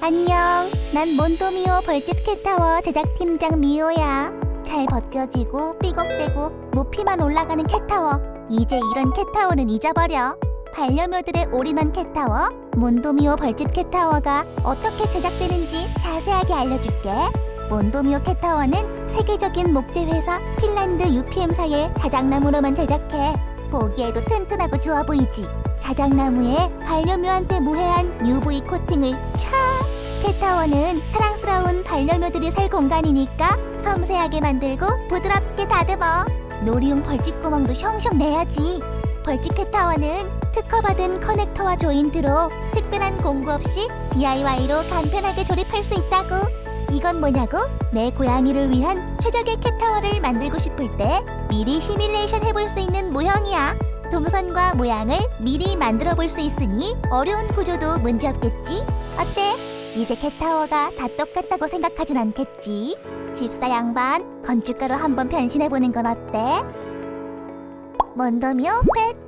안녕. 난 몬도미오 벌집 캣타워 제작팀장 미오야. 잘 벗겨지고 삐걱대고 높이만 올라가는 캣타워. 이제 이런 캣타워는 잊어버려. 반려묘들의 올인원 캣타워, 몬도미오 벌집 캣타워가 어떻게 제작되는지 자세하게 알려줄게. 몬도미오 캣타워는 세계적인 목재 회사 핀란드 UPM사의 자작나무로만 제작해. 보기에도 튼튼하고 좋아 보이지. 자작나무에 반려묘한테 무해한 UV 코팅을 차 캣타워는 사랑스러운 반려묘들이 살 공간이니까 섬세하게 만들고 부드럽게 다듬어. 놀이용 벌집 구멍도 숑숑 내야지. 벌집 캣타워는 특허받은 커넥터와 조인트로 특별한 공구 없이 DIY로 간편하게 조립할 수 있다고. 이건 뭐냐고? 내 고양이를 위한 최적의 캣타워를 만들고 싶을 때 미리 시뮬레이션 해볼 수 있는 모형이야 동선과 모양을 미리 만들어 볼 수 있으니 어려운 구조도 문제 없겠지? 어때? 이제 캣타워가 다 똑같다고 생각하진 않겠지? 집사 양반, 건축가로 한번 변신해 보는 건 어때? 몬도미오 펫